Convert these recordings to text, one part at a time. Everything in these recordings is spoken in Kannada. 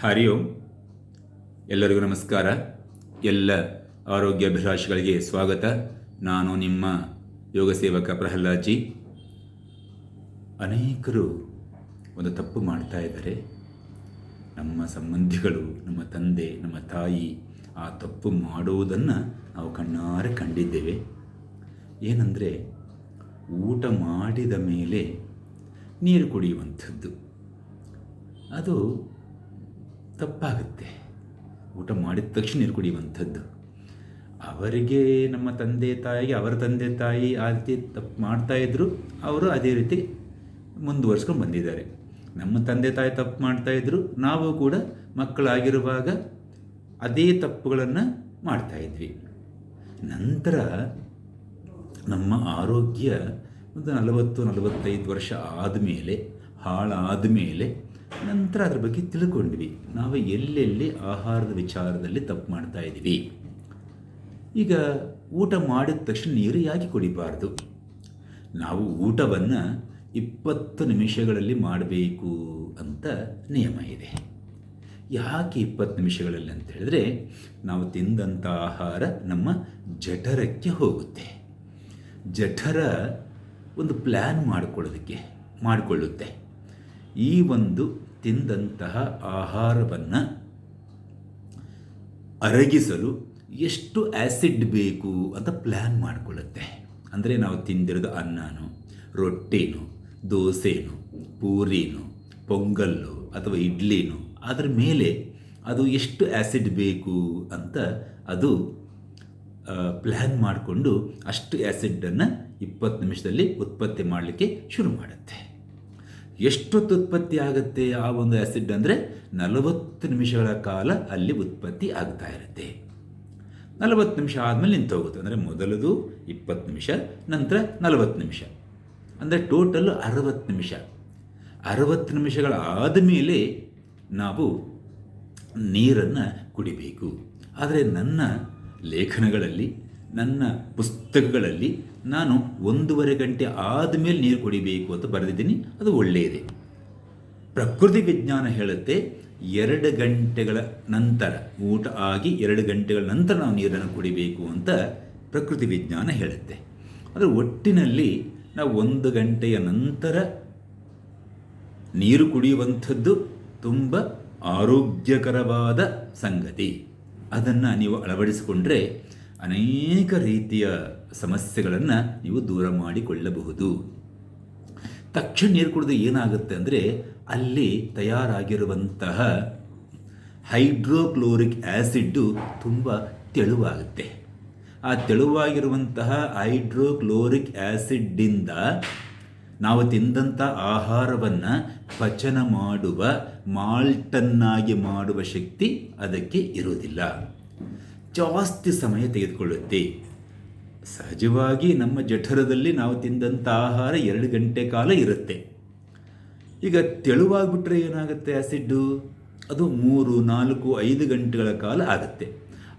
ಹರಿ ಓಂ. ಎಲ್ಲರಿಗೂ ನಮಸ್ಕಾರ. ಎಲ್ಲ ಆರೋಗ್ಯಾಭಿಲಾಷಿಗಳಿಗೆ ಸ್ವಾಗತ. ನಾನು ನಿಮ್ಮ ಯೋಗ ಸೇವಕ ಪ್ರಹ್ಲಾದ್ಜಿ. ಅನೇಕರು ಒಂದು ತಪ್ಪು ಮಾಡ್ತಾ ಇದ್ದಾರೆ. ನಮ್ಮ ಸಂಬಂಧಿಗಳು, ನಮ್ಮ ತಂದೆ, ನಮ್ಮ ತಾಯಿ ಆ ತಪ್ಪು ಮಾಡುವುದನ್ನು ನಾವು ಕಣ್ಣಾರೆ ಕಂಡಿದ್ದೇವೆ. ಏನಂದರೆ, ಊಟ ಮಾಡಿದ ಮೇಲೆ ನೀರು ಕುಡಿಯುವಂಥದ್ದು. ಅದು ತಪ್ಪಾಗುತ್ತೆ. ಊಟ ಮಾಡಿದ ತಕ್ಷಣ ನೀರು ಕುಡಿಯುವಂಥದ್ದು. ಅವರಿಗೆ ನಮ್ಮ ತಂದೆ ತಾಯಿಗೆ, ಅವರ ತಂದೆ ತಾಯಿ ಆ ರೀತಿ ತಪ್ಪು ಮಾಡ್ತಾಯಿದ್ರು ಅವರು ಅದೇ ರೀತಿ ಮುಂದುವರ್ಸ್ಕೊಂಡು ಬಂದಿದ್ದಾರೆ. ನಮ್ಮ ತಂದೆ ತಾಯಿ ತಪ್ಪು ಮಾಡ್ತಾಯಿದ್ರು ನಾವು ಕೂಡ ಮಕ್ಕಳಾಗಿರುವಾಗ ಅದೇ ತಪ್ಪುಗಳನ್ನು ಮಾಡ್ತಾಯಿದ್ವಿ ನಂತರ ನಮ್ಮ ಆರೋಗ್ಯ ಒಂದು ನಲವತ್ತು, ನಲವತ್ತೈದು ವರ್ಷ ಆದಮೇಲೆ ಹಾಳಾದ ಮೇಲೆ ನಂತರ ಅದ್ರ ಬಗ್ಗೆ ತಿಳ್ಕೊಂಡ್ವಿ. ನಾವು ಎಲ್ಲೆಲ್ಲಿ ಆಹಾರದ ವಿಚಾರದಲ್ಲಿ ತಪ್ಪು ಮಾಡ್ತಾ ಇದ್ದೀವಿ. ಈಗ ಊಟ ಮಾಡಿದ ತಕ್ಷಣ ನೀರು ಯಾಕೆ ಕುಡಿಬಾರ್ದು? ನಾವು ಊಟವನ್ನು ಇಪ್ಪತ್ತು ನಿಮಿಷಗಳಲ್ಲಿ ಮಾಡಬೇಕು ಅಂತ ನಿಯಮ ಇದೆ. ಯಾಕೆ ಇಪ್ಪತ್ತು ನಿಮಿಷಗಳಲ್ಲಿ ಅಂತ ಹೇಳಿದ್ರೆ, ನಾವು ತಿಂದಂಥ ಆಹಾರ ನಮ್ಮ ಜಠರಕ್ಕೆ ಹೋಗುತ್ತೆ. ಜಠರ ಒಂದು ಪ್ಲ್ಯಾನ್ ಮಾಡಿಕೊಳ್ಳೋದಕ್ಕೆ, ಮಾಡಿಕೊಳ್ಳುತ್ತೆ. ಈ ಒಂದು ತಿಂದಂತಹ ಆಹಾರವನ್ನು ಅರಗಿಸಲು ಎಷ್ಟು ಆ್ಯಸಿಡ್ ಬೇಕು ಅಂತ ಪ್ಲ್ಯಾನ್ ಮಾಡಿಕೊಳ್ಳುತ್ತೆ. ಅಂದರೆ ನಾವು ತಿಂದಿರೋದು ಅನ್ನನೋ, ರೊಟ್ಟಿನೋ, ದೋಸೆನೋ, ಪೂರಿನೋ, ಪೊಂಗಲ್ಲು ಅಥವಾ ಇಡ್ಲಿನೋ, ಅದರ ಮೇಲೆ ಅದು ಎಷ್ಟು ಆ್ಯಸಿಡ್ ಬೇಕು ಅಂತ ಅದು ಪ್ಲ್ಯಾನ್ ಮಾಡಿಕೊಂಡು ಅಷ್ಟು ಆ್ಯಸಿಡನ್ನು ಇಪ್ಪತ್ತು ನಿಮಿಷದಲ್ಲಿ ಉತ್ಪತ್ತಿ ಮಾಡಲಿಕ್ಕೆ ಶುರು ಮಾಡುತ್ತೆ. ಎಷ್ಟೊತ್ತು ಉತ್ಪತ್ತಿ ಆಗುತ್ತೆ ಆ ಒಂದು ಆ್ಯಸಿಡ್ ಅಂದರೆ ನಲವತ್ತು ನಿಮಿಷಗಳ ಕಾಲ ಅಲ್ಲಿ ಉತ್ಪತ್ತಿ ಆಗ್ತಾ ಇರುತ್ತೆ. ನಲವತ್ತು ನಿಮಿಷ ಆದಮೇಲೆ ನಿಂತು ಹೋಗುತ್ತೆ. ಅಂದರೆ ಮೊದಲದು ಇಪ್ಪತ್ತು ನಿಮಿಷ, ನಂತರ ನಲವತ್ತು ನಿಮಿಷ. ಅಂದರೆ ಟೋಟಲ್ ಅರವತ್ತು ನಿಮಿಷ. ಅರವತ್ತು ನಿಮಿಷಗಳ ಆದಮೇಲೆ ನಾವು ನೀರನ್ನು ಕುಡಿಬೇಕು. ಆದರೆ ನನ್ನ ಲೇಖನಗಳಲ್ಲಿ ನನ್ನ ಪುಸ್ತಕಗಳಲ್ಲಿ ನಾನು ಒಂದೂವರೆ ಗಂಟೆ ಆದಮೇಲೆ ನೀರು ಕುಡಿಬೇಕು ಅಂತ ಬರೆದಿದ್ದೀನಿ. ಅದು ಒಳ್ಳೆಯದೇ. ಪ್ರಕೃತಿ ವಿಜ್ಞಾನ ಹೇಳುತ್ತೆ, ಎರಡು ಗಂಟೆಗಳ ನಂತರ, ಊಟ ಆಗಿ ಎರಡು ಗಂಟೆಗಳ ನಂತರ ನಾವು ನೀರನ್ನು ಕುಡಿಬೇಕು ಅಂತ ಪ್ರಕೃತಿ ವಿಜ್ಞಾನ ಹೇಳುತ್ತೆ. ಆದರೆ ಒಟ್ಟಿನಲ್ಲಿ ನಾವು ಒಂದು ಗಂಟೆಯ ನಂತರ ನೀರು ಕುಡಿಯುವಂಥದ್ದು ತುಂಬ ಆರೋಗ್ಯಕರವಾದ ಸಂಗತಿ. ಅದನ್ನು ನೀವು ಅಳವಡಿಸಿಕೊಂಡ್ರೆ ಅನೇಕ ರೀತಿಯ ಸಮಸ್ಯೆಗಳನ್ನು ನೀವು ದೂರ ಮಾಡಿಕೊಳ್ಳಬಹುದು. ತಕ್ಷಣ ನೀರು ಕುಡಿದು ಏನಾಗುತ್ತೆ ಅಂದರೆ ಅಲ್ಲಿ ತಯಾರಾಗಿರುವಂತಹ ಹೈಡ್ರೋಕ್ಲೋರಿಕ್ ಆ್ಯಸಿಡ್ಡು ತುಂಬ ತೆಳುವಾಗುತ್ತೆ. ಆ ತೆಳುವಾಗಿರುವಂತಹ ಹೈಡ್ರೋಕ್ಲೋರಿಕ್ ಆ್ಯಸಿಡ್ಡಿಂದ ನಾವು ತಿಂದಂಥ ಆಹಾರವನ್ನು ಪಚನ ಮಾಡುವ, ಮಾಲ್ಟನ್ನಾಗಿ ಮಾಡುವ ಶಕ್ತಿ ಅದಕ್ಕೆ ಇರುವುದಿಲ್ಲ. ಜಾಸ್ತಿ ಸಮಯ ತೆಗೆದುಕೊಳ್ಳುತ್ತೆ. ಸಹಜವಾಗಿ ನಮ್ಮ ಜಠರದಲ್ಲಿ ನಾವು ತಿಂದಂಥ ಆಹಾರ ಎರಡು ಗಂಟೆ ಕಾಲ ಇರುತ್ತೆ. ಈಗ ತೆಳುವಾಗಿಬಿಟ್ರೆ ಏನಾಗುತ್ತೆ ಆ್ಯಸಿಡ್ಡು ಅದು ಮೂರು, ನಾಲ್ಕು, ಐದು ಗಂಟೆಗಳ ಕಾಲ ಆಗುತ್ತೆ.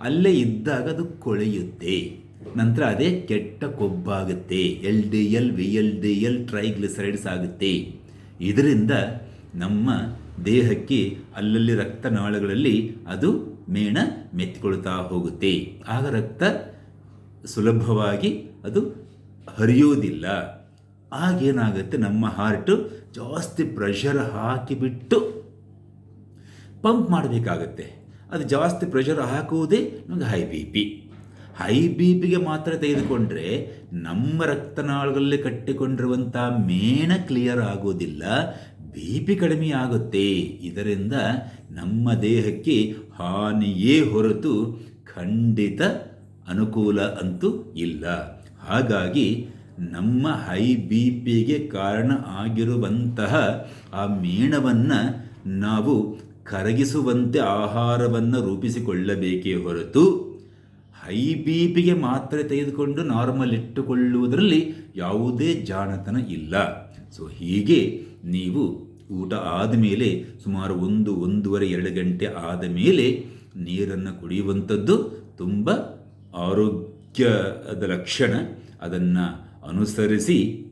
ಅಲ್ಲೇ ಇದ್ದಾಗ ಅದು ಕೊಳೆಯುತ್ತೆ. ನಂತರ ಅದೇ ಕೆಟ್ಟ ಕೊಬ್ಬಾಗುತ್ತೆ. L D L, V L D L triglycerides ಆಗುತ್ತೆ. ಇದರಿಂದ ನಮ್ಮ ದೇಹಕ್ಕೆ ಅಲ್ಲಲ್ಲಿ ರಕ್ತನಾಳಗಳಲ್ಲಿ ಅದು ಮೇಣ ಮೆತ್ತಿಕೊಳ್ತಾ ಹೋಗುತ್ತೆ. ಆಗ ರಕ್ತ ಸುಲಭವಾಗಿ ಅದು ಹರಿಯೋದಿಲ್ಲ ಆಗೇನಾಗುತ್ತೆ, ನಮ್ಮ ಹಾರ್ಟು ಜಾಸ್ತಿ ಪ್ರೆಷರ್ ಹಾಕಿಬಿಟ್ಟು ಪಂಪ್ ಮಾಡಬೇಕಾಗತ್ತೆ. ಅದು ಜಾಸ್ತಿ ಪ್ರೆಷರ್ ಹಾಕುವುದೇ ನಮಗೆ high B P high B ಪಿಗೆ ಮಾತ್ರ ತೆಗೆದುಕೊಂಡ್ರೆ ನಮ್ಮ ರಕ್ತನಾಳಗಳಲ್ಲಿ ಕಟ್ಟಿಕೊಂಡಿರುವಂಥ ಮೇಣ ಕ್ಲಿಯರ್ ಆಗೋದಿಲ್ಲ. ಬಿ ಪಿ ಕಡಿಮೆ ಇದರಿಂದ ನಮ್ಮ ದೇಹಕ್ಕೆ ಹಾನಿಯೇ ಹೊರತು ಖಂಡಿತ ಅನುಕೂಲ ಅಂತೂ ಇಲ್ಲ. ಹಾಗಾಗಿ ನಮ್ಮ ಹೈ ಬಿ ಪಿಗೆ ಕಾರಣ ಆಗಿರುವಂತಹ ಆ ಮೇಣವನ್ನು ನಾವು ಕರಗಿಸುವಂತೆ ಆಹಾರವನ್ನು ರೂಪಿಸಿಕೊಳ್ಳಬೇಕೇ ಹೊರತು ಹೈ ಬಿ ಪಿಗೆ ಮಾತ್ರೆ ತೆಗೆದುಕೊಂಡು ನಾರ್ಮಲ್ ಇಟ್ಟುಕೊಳ್ಳುವುದರಲ್ಲಿ ಯಾವುದೇ ಜಾಣತನ ಇಲ್ಲ. ಸೊ ಹೀಗೆ ನೀವು ಊಟ ಆದ ಮೇಲೆ ಸುಮಾರು ಒಂದು, ಒಂದೂವರೆ, ಎರಡು ಗಂಟೆ ಆದ ಮೇಲೆ ನೀರನ್ನು ಕುಡಿಯುವಂಥದ್ದು ತುಂಬ ಆರೋಗ್ಯದ ಲಕ್ಷಣ. ಅದನ್ನು ಅನುಸರಿಸಿ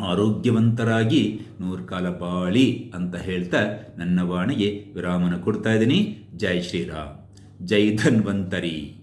ಆರೋಗ್ಯವಂತರಾಗಿ ನೂರು ಕಾಲ ಬಾಳಿ ಅಂತ ಹೇಳ್ತಾ ನನ್ನ ವಾಣಿಗೆ ವಿರಾಮನ ಕೊಡ್ತಾ ಇದ್ದೀನಿ. ಜೈ ಶ್ರೀರಾಮ್. ಜೈ ಧನ್ವಂತರಿ.